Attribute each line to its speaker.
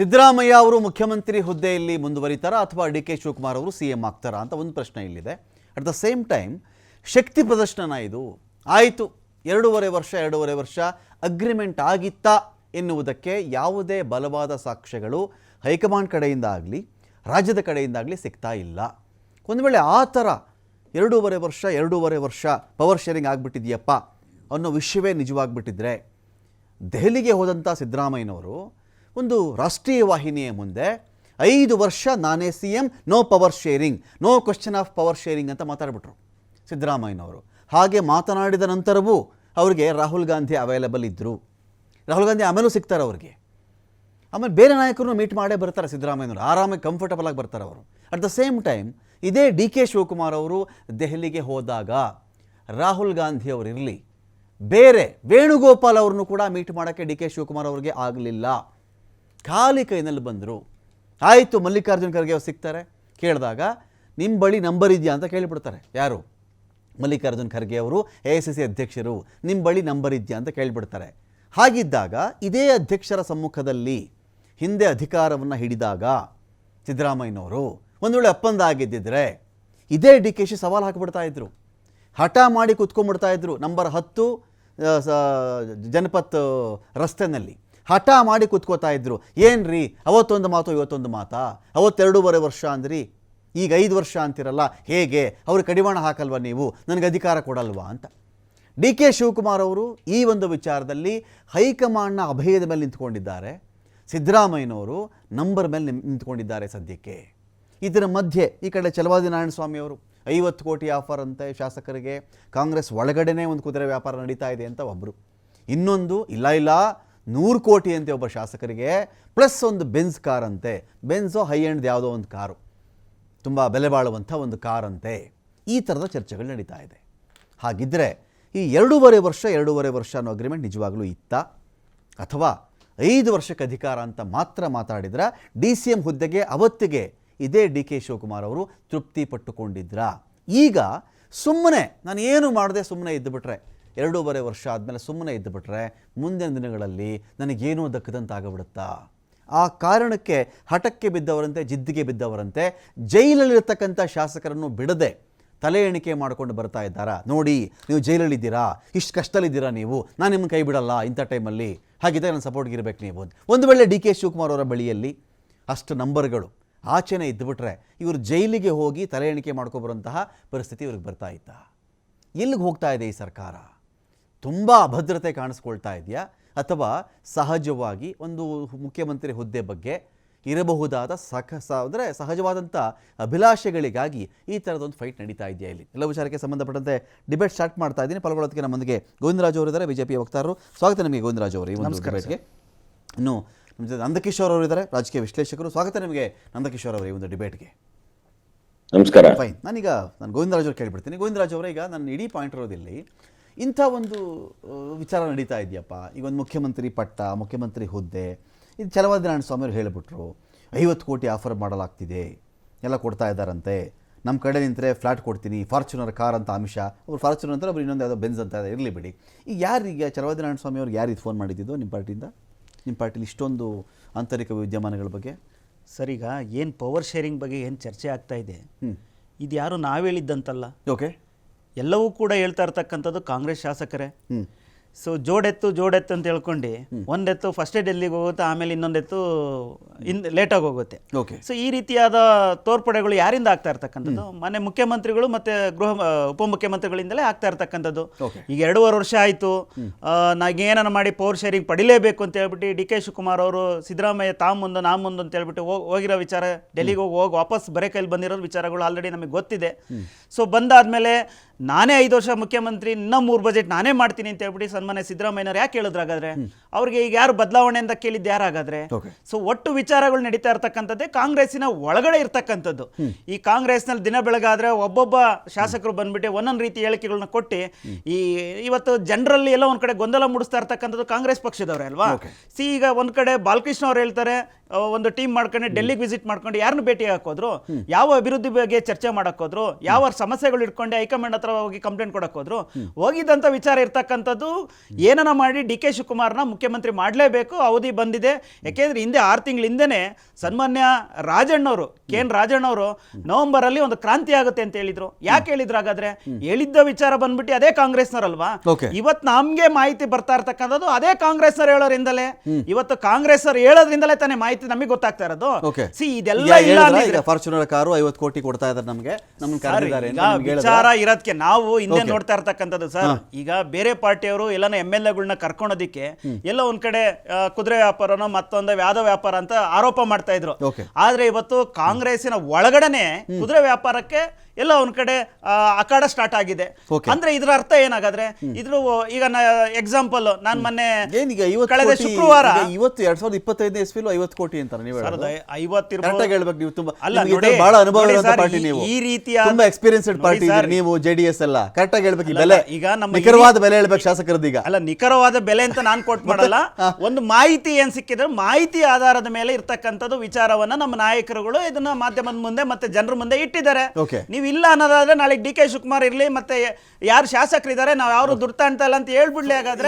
Speaker 1: ಸಿದ್ದರಾಮಯ್ಯ ಅವರು ಮುಖ್ಯಮಂತ್ರಿ ಹುದ್ದೆಯಲ್ಲಿ ಮುಂದುವರಿತಾರಾ ಅಥವಾ ಡಿ ಕೆ ಶಿವಕುಮಾರ್ ಅವರು ಸಿ ಎಂ ಆಗ್ತಾರಾ ಅಂತ ಒಂದು ಪ್ರಶ್ನೆ ಇಲ್ಲಿದೆ. ಅಟ್ ದ ಸೇಮ್ ಟೈಮ್ ಶಕ್ತಿ ಪ್ರದರ್ಶನ ಇದು. ಆಯಿತು, ಎರಡೂವರೆ ವರ್ಷ ಎರಡೂವರೆ ವರ್ಷ ಅಗ್ರಿಮೆಂಟ್ ಆಗಿತ್ತಾ ಎನ್ನುವುದಕ್ಕೆ ಯಾವುದೇ ಬಲವಾದ ಸಾಕ್ಷ್ಯಗಳು ಹೈಕಮಾಂಡ್ ಕಡೆಯಿಂದ ಆಗಲಿ, ರಾಜ್ಯದ ಕಡೆಯಿಂದಾಗಲಿ ಸಿಗ್ತಾ ಇಲ್ಲ. ಒಂದು ವೇಳೆ ಆ ಥರ ಎರಡೂವರೆ ವರ್ಷ ಎರಡೂವರೆ ವರ್ಷ ಪವರ್ ಶೇರಿಂಗ್ ಆಗಿಬಿಟ್ಟಿದೆಯಪ್ಪ ಅನ್ನೋ ವಿಷಯವೇ ನಿಜವಾಗ್ಬಿಟ್ಟಿದ್ರೆ, ದೆಹಲಿಗೆ ಹೋದಂಥ ಸಿದ್ದರಾಮಯ್ಯನವರು ಒಂದು ರಾಷ್ಟ್ರೀಯ ವಾಹಿನಿಯ ಮುಂದೆ ಐದು ವರ್ಷ ನಾನೇ C M, no power sharing, no question of power sharing ಅಂತ ಮಾತಾಡ್ಬಿಟ್ರು ಸಿದ್ದರಾಮಯ್ಯನವರು. ಹಾಗೆ ಮಾತನಾಡಿದ ನಂತರವೂ ಅವರಿಗೆ ರಾಹುಲ್ ಗಾಂಧಿ ಅವೈಲಬಲ್ ಇದ್ದರು ರಾಹುಲ್ ಗಾಂಧಿ ಆಮೇಲೂ ಸಿಗ್ತಾರೆ ಅವ್ರಿಗೆ. ಆಮೇಲೆ ಬೇರೆ ನಾಯಕರನ್ನು ಮೀಟ್ ಮಾಡೇ ಬರ್ತಾರೆ ಸಿದ್ದರಾಮಯ್ಯನವರು. ಆರಾಮಾಗಿ ಕಂಫರ್ಟಬಲ್ ಆಗಿ ಬರ್ತಾರೆ ಅವರು. ಅಟ್ ದ ಸೇಮ್ ಟೈಮ್ ಇದೇ ಡಿ ಕೆ ಶಿವಕುಮಾರ್ ಅವರು ದೆಹಲಿಗೆ ಹೋದಾಗ ರಾಹುಲ್ ಗಾಂಧಿ ಅವರು ಇರಲಿ. ಬೇರೆ ವೇಣುಗೋಪಾಲ್ ಅವ್ರನ್ನೂ ಕೂಡ ಮೀಟ್ ಮಾಡೋಕ್ಕೆ ಡಿ ಕೆ ಶಿವಕುಮಾರ್ ಅವ್ರಿಗೆ ಆಗಲಿಲ್ಲ. ಖಾಲಿ ಕೈನಲ್ಲಿ ಬಂದರು. ಆಯಿತು, ಮಲ್ಲಿಕಾರ್ಜುನ್ ಖರ್ಗೆ ಅವ್ರು ಸಿಗ್ತಾರೆ. ಕೇಳಿದಾಗ ನಿಮ್ಮ ಬಳಿ ನಂಬರ್ ಇದೆಯಾ? ಅಂತ ಕೇಳಿಬಿಡ್ತಾರೆ. ಯಾರು? ಮಲ್ಲಿಕಾರ್ಜುನ ಖರ್ಗೆ ಅವರು, ಎ ಐ ಸಿ ಸಿ ಅಧ್ಯಕ್ಷರು ನಿಮ್ಮ ಬಳಿ ನಂಬರ್ ಇದೆಯಾ? ಅಂತ ಕೇಳಿಬಿಡ್ತಾರೆ. ಹಾಗಿದ್ದಾಗ, ಇದೇ ಅಧ್ಯಕ್ಷರ ಸಮ್ಮುಖದಲ್ಲಿ ಹಿಂದೆ ಅಧಿಕಾರವನ್ನು ಹಿಡಿದಾಗ ಸಿದ್ದರಾಮಯ್ಯನವರು ಒಂದು ವೇಳೆ ಅಪ್ಪಂದ ಆಗಿದ್ದಿದ್ರೆ ಇದೇ ಡಿ ಕೆ ಶಿ ಸವಾಲು ಹಾಕಿಬಿಡ್ತಾ ಇದ್ರು. ಹಠ ಮಾಡಿ ಕುತ್ಕೊಂಡ್ಬಿಡ್ತಾ ಇದ್ರು. ನಂಬರ್ ಹತ್ತು ಜನಪತ್ ರಸ್ತೆನಲ್ಲಿ. ಹಠ ಮಾಡಿ ಕೂತ್ಕೋತಾ ಇದ್ರು. ಏನ್ರಿ? ಅವತ್ತೊಂದು ಮಾತು, ಇವತ್ತೊಂದು ಮಾತಾ? ಅವತ್ತೆರಡೂವರೆ ವರ್ಷ ಅಂದ್ರಿ? ಈಗ ಐದು ವರ್ಷ ಅಂತಿರಲ್ಲ, ಹೇಗೆ? ಅವ್ರಿಗೆ ಕಡಿವಾಣ ಹಾಕಲ್ವ ನೀವು? ನನಗೆ ಅಧಿಕಾರ ಕೊಡಲ್ವಾ ಅಂತ. ಡಿ ಕೆ ಶಿವಕುಮಾರ್ ಅವರು ಈ ಒಂದು ವಿಚಾರದಲ್ಲಿ ಹೈಕಮಾಂಡ್ನ ಅಭಯದ ಮೇಲೆ ನಿಂತ್ಕೊಂಡಿದ್ದಾರೆ. ಸಿದ್ದರಾಮಯ್ಯನವರು ನಂಬರ್ ಮೇಲೆ ನಿಂತ್ಕೊಂಡಿದ್ದಾರೆ ಸದ್ಯಕ್ಕೆ. ಇದರ ಮಧ್ಯೆ ಈ ಕಡೆ ಚಲವಾದಿ ನಾರಾಯಣ ಸ್ವಾಮಿ ಅವರು, ಐವತ್ತು ಕೋಟಿ ಆಫರ್ ಅಂತೆ ಶಾಸಕರಿಗೆ, ಕಾಂಗ್ರೆಸ್ ಒಳಗಡೆನೇ ಒಂದು ಕುದುರೆ ವ್ಯಾಪಾರ ನಡೀತಾ ಇದೆ ಅಂತ ಒಬ್ಬರು ಇನ್ನೊಂದು, ಇಲ್ಲ ಇಲ್ಲ ನೂರು ಕೋಟಿ ಅಂತೆ ಒಬ್ಬ ಶಾಸಕರಿಗೆ, ಪ್ಲಸ್ ಒಂದು ಬೆನ್ಸ್ ಕಾರ್ ಅಂತೆ ಬೆನ್ಸೋ ಹೈ ಎಂಡ್ ಯಾವುದೋ ಒಂದು ಕಾರು. ತುಂಬ ಬೆಲೆ ಬಾಳುವಂಥ ಒಂದು ಕಾರಂತೆ. ಈ ಥರದ ಚರ್ಚೆಗಳು ನಡೀತಾ ಇದೆ. ಹಾಗಿದ್ದರೆ ಈ ಎರಡೂವರೆ ವರ್ಷ ಎರಡೂವರೆ ವರ್ಷ ಅನ್ನೋ ಅಗ್ರಿಮೆಂಟ್ ನಿಜವಾಗ್ಲೂ ಇತ್ತ? ಅಥವಾ ಐದು ವರ್ಷಕ್ಕೆ ಅಧಿಕಾರ ಅಂತ ಮಾತ್ರ ಮಾತಾಡಿದ್ರ ಡಿ ಸಿ ಎಂ ಹುದ್ದೆಗೆ ಅವತ್ತಿಗೆ ಇದೇ ಡಿ ಕೆ ಶಿವಕುಮಾರ್ ಅವರು ತೃಪ್ತಿ ಪಟ್ಟುಕೊಂಡಿದ್ರ? ಈಗ ಸುಮ್ಮನೆ ನಾನು ಏನು ಮಾಡಿದೆ ಸುಮ್ಮನೆ ಇದ್ದುಬಿಟ್ರೆ ಎರಡೂವರೆ ವರ್ಷ ಆದಮೇಲೆ ಸುಮ್ಮನೆ ಇದ್ದುಬಿಟ್ರೆ ಮುಂದಿನ ದಿನಗಳಲ್ಲಿ ನನಗೇನೂ ದಕ್ಕದಂತಾಗಬಿಡುತ್ತಾ? ಆ ಕಾರಣಕ್ಕೆ ಹಠಕ್ಕೆ ಬಿದ್ದವರಂತೆ, ಜಿದ್ದಿಗೆ ಬಿದ್ದವರಂತೆ, ಜೈಲಲ್ಲಿರ್ತಕ್ಕಂಥ ಶಾಸಕರನ್ನು ಬಿಡದೆ ತಲೆ ಎಣಿಕೆ ಮಾಡಿಕೊಂಡು ಬರ್ತಾ ಇದ್ದಾರಾ? ನೋಡಿ, ನೀವು ಜೈಲಲ್ಲಿದ್ದೀರಾ? ಇಷ್ಟು ಕಷ್ಟದಲ್ಲಿದ್ದೀರಾ ನೀವು? ನಾನು ನಿಮ್ಮನ್ನು ಕೈ ಬಿಡಲ್ಲ ಇಂಥ ಟೈಮಲ್ಲಿ. ಹಾಗಿದ್ದರೆ ನಾನು ಸಪೋರ್ಟ್ಗೆ ಇರಬೇಕು ನೀವು ಒಂದು ವೇಳೆ ಡಿ ಕೆ ಶಿವಕುಮಾರ್ ಅವರ ಬಳಿಯಲ್ಲಿ ಅಷ್ಟು ನಂಬರ್ಗಳು ಆಚೆನೇ ಇದ್ದುಬಿಟ್ರೆ ಇವರು ಜೈಲಿಗೆ ಹೋಗಿ ತಲೆ ಎಣಿಕೆ ಮಾಡ್ಕೊಬರುವಂತಹ ಪರಿಸ್ಥಿತಿ ಇವ್ರಿಗೆ ಬರ್ತಾ ಇತ್ತ? ಎಲ್ಲಿಗೆ ಹೋಗ್ತಾ ಇದೆ ಈ ಸರ್ಕಾರ? ತುಂಬ ಅಭದ್ರತೆ ಕಾಣಿಸ್ಕೊಳ್ತಾ ಇದೆಯಾ? ಅಥವಾ ಸಹಜವಾಗಿ ಒಂದು ಮುಖ್ಯಮಂತ್ರಿ ಹುದ್ದೆ ಬಗ್ಗೆ ಇರಬಹುದಾದ ಸಖ ಸ ಅಂದರೆ ಸಹಜವಾದಂಥ ಅಭಿಲಾಷೆಗಳಿಗಾಗಿ ಈ ಥರದೊಂದು ಫೈಟ್ ನಡೀತಾ ಇದೆಯಾ ಇಲ್ಲಿ? ಎಲ್ಲ ವಿಚಾರಕ್ಕೆ ಸಂಬಂಧಪಟ್ಟಂತೆ ಡಿಬೇಟ್ ಸ್ಟಾರ್ಟ್ ಮಾಡ್ತಾ ಇದ್ದೀನಿ. ಪಾಲ್ಗೊಳ್ಳೋದಕ್ಕೆ ನಮ್ಮೊಂದಿಗೆ ಗೋವಿಂದರಾಜ್ ಅವರು ಇದ್ದಾರೆ ಬಿಜೆಪಿ ವಕ್ತಾರರು. ಸ್ವಾಗತ ನಿಮಗೆ ಗೋವಿಂದರಾಜ್ ಅವರು ಈ ಒಂದು ಡಿಬೇಟ್ಗೆ ಇನ್ನು ನಮ್ಮ ಜೊತೆ ನಂದಕಿಶೋರ್ ಅವರು ಇದ್ದಾರೆ ರಾಜಕೀಯ ವಿಶ್ಲೇಷಕರು. ಸ್ವಾಗತ ನಿಮಗೆ ನಂದಕಿಶೋರ್ ಅವರು ಈ ಒಂದು ಡಿಬೇಟ್ಗೆ
Speaker 2: ನಮಸ್ಕಾರ.
Speaker 1: ಫೈನ್ ನಾನೀಗ ನಾನು ಗೋವಿಂದರಾಜ್ ಅವ್ರು ಕೇಳಿಬಿಡ್ತೀನಿ. ಗೋವಿಂದರಾಜ್ ಅವರೇ ಈಗ ನನ್ನ ಇಡೀ ಪಾಯಿಂಟ್ ಇರೋದಿಲ್ಲಿ ಇಂಥ ಒಂದು ವಿಚಾರ ನಡೀತಾ ಇದೆಯಪ್ಪ. ಈಗ ಒಂದು ಮುಖ್ಯಮಂತ್ರಿ ಪಟ್ಟ ಮುಖ್ಯಮಂತ್ರಿ ಹುದ್ದೆ ಇದು ಚಲವಾದಿ ನಾರಾಯಣ ಸ್ವಾಮಿ ಅವರು ಹೇಳಿಬಿಟ್ರು ಐವತ್ತು ಕೋಟಿ ಆಫರ್ ಮಾಡಲಾಗ್ತಿದೆ ಎಲ್ಲ ಕೊಡ್ತಾ ಇದ್ದಾರಂತೆ. ನಮ್ಮ ಕಡೆ ನಿಂತರೆ ಫ್ಲಾಟ್ ಕೊಡ್ತೀನಿ ಫಾರ್ಚುನರ್ ಕಾರ್ ಅಂತ ಆಮಿಷ ಅವ್ರು ಫಾರ್ಚುನರ್ ಅಂತ ಒಬ್ರು ಇನ್ನೊಂದು ಯಾವುದೋ ಬೆನ್ಸ್ ಅಂತ ಇರಲಿ ಬಿಡಿ. ಈಗ ಯಾರೀಗ ಚಲವಾದಿ ನಾರಾಯಣ ಸ್ವಾಮಿ ಅವ್ರಿಗೆ ಯಾರಿಗೆ ಫೋನ್ ಮಾಡಿದ್ದು ನಿಮ್ಮ ಪಾರ್ಟಿಯಿಂದ? ನಿಮ್ಮ ಪಾರ್ಟಿಲಿ ಇಷ್ಟೊಂದು ಆಂತರಿಕ ವಿದ್ಯಮಾನಗಳ ಬಗ್ಗೆ?
Speaker 3: ಸರ್ ಈಗ ಏನು ಪವರ್ ಶೇರಿಂಗ್ ಬಗ್ಗೆ ಏನು ಚರ್ಚೆ ಆಗ್ತಾ ಇದೆ? ಇದು ಯಾರು ನಾವು ಹೇಳಿದ್ದಂತಲ್ಲ?
Speaker 1: ಓಕೆ.
Speaker 3: ಎಲ್ಲವೂ ಕೂಡ ಹೇಳ್ತಾ ಇರ್ತಕ್ಕಂಥದ್ದು ಕಾಂಗ್ರೆಸ್ ಶಾಸಕರೇ. ಸೊ ಜೋಡೆತ್ತು ಜೋಡೆತ್ತು ಅಂತ ಹೇಳ್ಕೊಂಡು ಒಂದೆತ್ತು ಫಸ್ಟೇ ಡೆಲ್ಲಿಗೆ ಹೋಗುತ್ತೆ ಆಮೇಲೆ ಇನ್ನೊಂದೆತ್ತು ಇನ್ ಲೇಟಾಗಿ ಹೋಗುತ್ತೆ.
Speaker 1: ಓಕೆ
Speaker 3: ಸೊ ಈ ರೀತಿಯಾದ ತೋರ್ಪಡೆಗಳು ಯಾರಿಂದ ಆಗ್ತಾ ಇರ್ತಕ್ಕಂಥದ್ದು? ಮನೆ ಮುಖ್ಯಮಂತ್ರಿಗಳು ಮತ್ತೆ ಗೃಹ ಉಪ ಉಪಮುಖ್ಯಮಂತ್ರಿಗಳಿಂದಲೇ ಆಗ್ತಾ ಇರ್ತಕ್ಕಂಥದ್ದು. ಈಗ ಎರಡೂವರೆ ವರ್ಷ ಆಯಿತು. ನಾಗ ಏನಾನ ಮಾಡಿ ಪವರ್ ಶೇರಿಂಗ್ ಪಡಿಲೇಬೇಕು ಅಂತ ಹೇಳ್ಬಿಟ್ಟು ಡಿ ಕೆ ಶಿವಕುಮಾರ್ ಅವರು ಸಿದ್ದರಾಮಯ್ಯ ತಾ ಮುಂದೆ ನಾ ಮುಂದೆ ಅಂತ ಹೇಳ್ಬಿಟ್ಟು ಹೋಗ್- ಹೋಗಿರೋ ವಿಚಾರ ಡೆಲ್ಲಿಗೆ ಹೋಗಿ ಹೋಗಿ ವಾಪಸ್ ಬರೆ ಕೈಲಿ ಬಂದಿರೋ ವಿಚಾರಗಳು ಆಲ್ರೆಡಿ ನಮಗೆ ಗೊತ್ತಿದೆ. ಸೊ ಬಂದಾದ್ಮೇಲೆ ನಾನೇ ಐದು ವರ್ಷ ಮುಖ್ಯಮಂತ್ರಿ ಇನ್ನೂ ಮೂರು ಬಜೆಟ್ ನಾನೇ ಮಾಡ್ತೀನಿ ಅಂತ ಹೇಳ್ಬಿಟ್ಟು ಸನ್ಮಾನ್ಯ ಸಿದ್ದರಾಮಯ್ಯನವ್ರು ಯಾಕೆ ಹೇಳಿದ್ರು ಹಾಗಾದ್ರೆ ಅವ್ರಿಗೆ ಈಗ ಯಾರು ಬದಲಾವಣೆ ಅಂತ ಕೇಳಿದ್ದು ಯಾರಾಗಾದ್ರೆ. ಸೊ ಒಟ್ಟು ವಿಚಾರಗಳು ನಡೀತಾ ಇರ್ತಕ್ಕಂಥದ್ದೇ ಕಾಂಗ್ರೆಸ್ಸಿನ ಒಳಗಡೆ ಇರ್ತಕ್ಕಂಥದ್ದು. ಈ ಕಾಂಗ್ರೆಸ್ನಲ್ಲಿ ದಿನ ಬೆಳಗಾದ್ರೆ ಒಬ್ಬೊಬ್ಬ ಶಾಸಕರು ಬಂದ್ಬಿಟ್ಟು ಒಂದೊಂದು ರೀತಿ ಹೇಳಿಕೆಗಳನ್ನ ಕೊಟ್ಟು ಈ ಇವತ್ತು ಜನರಲ್ಲಿ ಎಲ್ಲ ಒಂದ್ ಕಡೆ ಗೊಂದಲ ಮೂಡಿಸ್ತಾ ಇರ್ತಕ್ಕಂಥದ್ದು ಕಾಂಗ್ರೆಸ್ ಪಕ್ಷದವ್ರೆ ಅಲ್ವಾ? ಸಿ ಈಗ ಒಂದ್ ಕಡೆ ಬಾಲಕೃಷ್ಣ ಅವ್ರು ಹೇಳ್ತಾರೆ ಒಂದು ಟೀಮ್ ಮಾಡ್ಕೊಂಡು ಡೆಲ್ಲಿಗೆ ವಿಸಿಟ್ ಮಾಡ್ಕೊಂಡು ಯಾರನ್ನು ಭೇಟಿ ಹಾಕೋದ್ರು ಯಾವ ಅಭಿವೃದ್ಧಿ ಬಗ್ಗೆ ಚರ್ಚೆ ಮಾಡಕ್ಕೋದ್ರು ಯಾವ ಸಮಸ್ಯೆಗಳು ಇಟ್ಕೊಂಡು ಹೈಕಮಾಂಡ್ ಹತ್ರ ಹೋಗಿ ಕಂಪ್ಲೇಂಟ್ ಕೊಡಕ್ ಹೋದ್ರು ಹೋಗಿದ್ದಂತ ವಿಚಾರ ಇರ್ತಕ್ಕಂಥದ್ದು ಏನನ ಮಾಡಿ ಡಿ ಕೆ ಶಿವಕುಮಾರ್ನ ಮುಖ್ಯಮಂತ್ರಿ ಮಾಡಲೇಬೇಕು ಅವಧಿ ಬಂದಿದೆ. ಯಾಕೆಂದ್ರೆ ಹಿಂದೆ ಆರು ತಿಂಗಳ ಹಿಂದೆನೆ ಸನ್ಮಾನ್ಯ ರಾಜಣ್ಣವರು ಕೆ ಎನ್ ರಾಜಣ್ಣವರು ನವೆಂಬರಲ್ಲಿ ಒಂದು ಕ್ರಾಂತಿ ಆಗುತ್ತೆ ಅಂತ ಹೇಳಿದ್ರು. ಯಾಕೆ ಹೇಳಿದ್ರು ಹಾಗಾದ್ರೆ? ಹೇಳಿದ್ದ ವಿಚಾರ ಬಂದ್ಬಿಟ್ಟು ಅದೇ ಕಾಂಗ್ರೆಸ್ನವರಲ್ವಾ. ಇವತ್ತು ನಮಗೆ ಮಾಹಿತಿ ಬರ್ತಾ ಇರ್ತಕ್ಕಂಥದ್ದು ಅದೇ ಕಾಂಗ್ರೆಸ್ನವ್ರು ಹೇಳೋರಿಂದಲೇ. ಇವತ್ತು ಕಾಂಗ್ರೆಸ್ನವ್ರು ಹೇಳೋದ್ರಿಂದಲೇ ತಾನೇ ಮಾಹಿತಿ ನಮಗೆ ಗೊತ್ತಾಗ್ತಾ ಇರೋದು. ಸಿ ಇದೆಲ್ಲ ಇಲ್ಲ
Speaker 1: ಫಾರ್ಚುನರ್ ಕಾರು ಐವತ್ತು ಕೋಟಿ ಕೊಡ್ತಾ ಇದ್ದಾರೆ ನಮಗೆ.
Speaker 3: ವಿಚಾರ ಇರೋದಕ್ಕೆ ನಾವು ಹಿಂದೆ ನೋಡ್ತಾ ಇರ್ತಕ್ಕಂಥದ್ದು ಸರ್. ಈಗ ಬೇರೆ ಪಾರ್ಟಿಯವರು ಎಲ್ಲಾನ ಎಂ ಎಲ್ ಎಗಳನ್ನ ಕರ್ಕೊಳೋದಿಕ್ಕೆ ಎಲ್ಲ ಒಂದ್ ಕಡೆ ಕುದುರೆ ವ್ಯಾಪಾರನೋ ಮತ್ತೊಂದು ಯಾವ್ದೋ ವ್ಯಾಪಾರ ಅಂತ ಆರೋಪ ಮಾಡ್ತಾ ಇದ್ರು. ಆದ್ರೆ ಇವತ್ತು ಕಾಂಗ್ರೆಸ್ಸಿನ ಒಳಗಡೆನೆ ಕುದುರೆ ವ್ಯಾಪಾರಕ್ಕೆ ಎಲ್ಲ ಒಂದ್ ಕಡೆ ಅಖಾಡ ಸ್ಟಾರ್ಟ್ ಆಗಿದೆ. ಅಂದ್ರೆ ಇದ್ರ ಅರ್ಥ ಏನಾಗಾದ್ರೆ ಇದ್ರ ಈಗ ಎಕ್ಸಾಂಪಲ್ ನಾನು ಮೊನ್ನೆ ಕಳೆದ ಶುಕ್ರವಾರ
Speaker 1: ಇವತ್ತು ಎರಡ್ ಸಾವಿರದ ಇಪ್ಪತ್ತೈದನೇ ಇಸ್ವಿಲು ಐವತ್ತು ಕೋಟಿ ಅಂತಾರೆ ನೀವು ಹೇಳ್ಬೇಕು ನೀವು ತುಂಬಾ.
Speaker 3: ಅಲ್ಲ,
Speaker 1: ಬಹಳ ಅನುಭವ ಪಾರ್ಟಿ
Speaker 3: ಈ-
Speaker 1: ನೀವು.
Speaker 3: ಈ ರೀತಿಯ
Speaker 1: ತುಂಬಾ ಎಕ್ಸ್ಪೀರಿಯನ್ಸ್ಡ್ ಪಾರ್ಟಿ ನೀವು ಜೆಡಿಎಸ್ ಎಲ್ಲ. ಕರೆಕ್ಟಾಗಿ ಹೇಳ್ಬೇಕು ಈ ಬೆಲೆ.
Speaker 3: ಈಗ ನಮ್ಮ
Speaker 1: ನಿಖರವಾದ ಬೆಲೆ ಹೇಳ್ಬೇಕು ಶಾಸಕರದ್ದು ಈಗ.
Speaker 3: ಅಲ್ಲ ನಿಖರವಾದ ಬೆಲೆ ಅಂತ ನಾನು ಕೋಟ್ ಮಾಡಲ್ಲ. ಒಂದು ಮಾಹಿತಿ ಏನ್ ಸಿಕ್ಕಿದ್ರೆ ಮಾಹಿತಿ ಆಧಾರದ ಮೇಲೆ ಇರ್ತಕ್ಕಂಥದ್ದು ವಿಚಾರವನ್ನ ನಮ್ಮ ನಾಯಕರುಗಳು ಇದನ್ನ ಮಾಧ್ಯಮದ ಮುಂದೆ ಮತ್ತೆ ಜನರ ಮುಂದೆ ಇಟ್ಟಿದ್ದಾರೆ. ನೀವು ಇಲ್ಲ ಅನ್ನೋದಾದ್ರೆ ನಾಳೆ ಡಿ ಕೆ ಶಿವಕುಮಾರ್ ಇರಲಿ, ಮತ್ತೆ ಯಾರು ಶಾಸಕರಿದ್ದಾರೆ, ನಾವು ಯಾರು ಇಲ್ಲ ಅಂತ ಹೇಳ್ಬಿಡ್ಲಿ ಹಾಗಾದ್ರೆ.